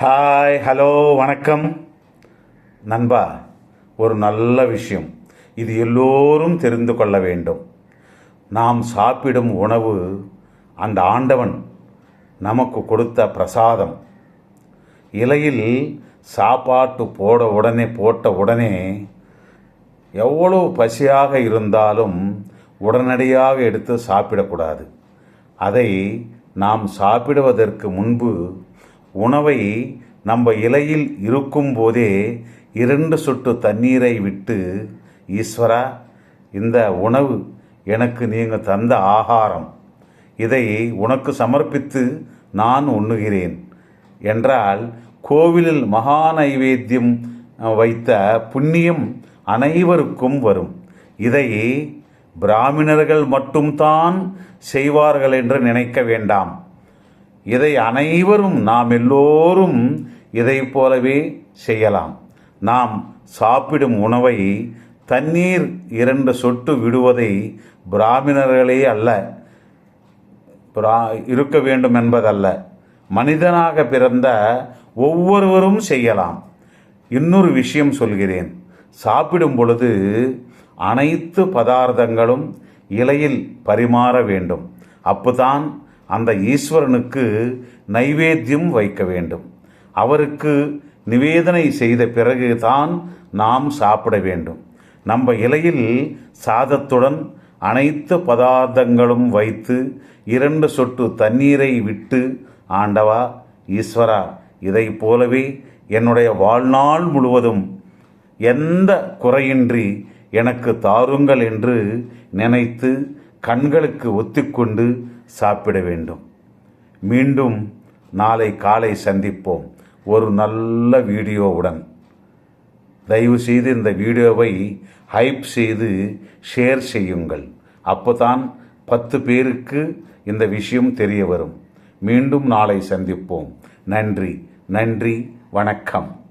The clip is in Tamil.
ஹாய் ஹலோ வணக்கம். நண்பா ஒரு நல்ல விஷயம். இது எல்லோரும் தெரிந்து கொள்ள வேண்டும். நாம் சாப்பிடும் உணவு அந்த ஆண்டவன் நமக்கு கொடுத்த பிரசாதம். இலையில் சாப்பாட்டு போட உடனே போட்ட உடனே எவ்வளவு பசியாக இருந்தாலும் உடனடியாக எடுத்து சாப்பிடக்கூடாது. அதை நாம் சாப்பிடுவதற்கு முன்பு உணவை நம்ம இலையில் இருக்கும்போதே இரண்டு சொட்டு தண்ணீரை விட்டு ஈஸ்வரா இந்த உணவு எனக்கு நீங்கள் தந்த ஆகாரம். இதை உனக்கு சமர்ப்பித்து நான் உண்ணுகிறேன். என்றால் கோவிலில் மகா நைவேத்தியம் வைத்த புண்ணியம் அனைவருக்கும் வரும். இதை பிராமணர்கள் மட்டும்தான் செய்வார்கள் என்று நினைக்க வேண்டாம். இதை அனைவரும் நாம் எல்லோரும் இதை போலவே செய்யலாம். நாம் சாப்பிடும் உணவை தண்ணீர் இரண்டு சொட்டு விடுவதை பிராமணர்களே அல்ல பிரா இருக்க வேண்டும் என்பதல்ல. மனிதனாக பிறந்த ஒவ்வொருவரும் செய்யலாம். இன்னொரு விஷயம் சொல்கிறேன். சாப்பிடும் பொழுது அனைத்து பதார்த்தங்களும் இலையில் பரிமாற வேண்டும். அப்போதான் அந்த ஈஸ்வரனுக்கு நைவேத்தியம் வைக்க வேண்டும். அவருக்கு நிவேதனை செய்த பிறகு தான் நாம் சாப்பிட வேண்டும். நம்ம இலையில் சாதத்துடன் அனைத்து பதார்த்தங்களும் வைத்து இரண்டு சொட்டு தண்ணீரை விட்டு ஆண்டவா ஈஸ்வரா இதை போலவே என்னுடைய வாழ்நாள் முழுவதும் எந்த குறையின்றி எனக்கு தாருங்கள் என்று நினைத்து கண்களுக்கு ஒத்திக்கொண்டு சாப்பிட வேண்டும். மீண்டும் நாளை காலை சந்திப்போம். ஒரு நல்ல வீடியோவுடன். தயவு செய்து இந்த வீடியோவை ஹைப் செய்து ஷேர் செய்யுங்கள். அப்போதான் பத்து பேருக்கு இந்த விஷயம் தெரிய வரும். மீண்டும் நாளை சந்திப்போம். நன்றி நன்றி வணக்கம்.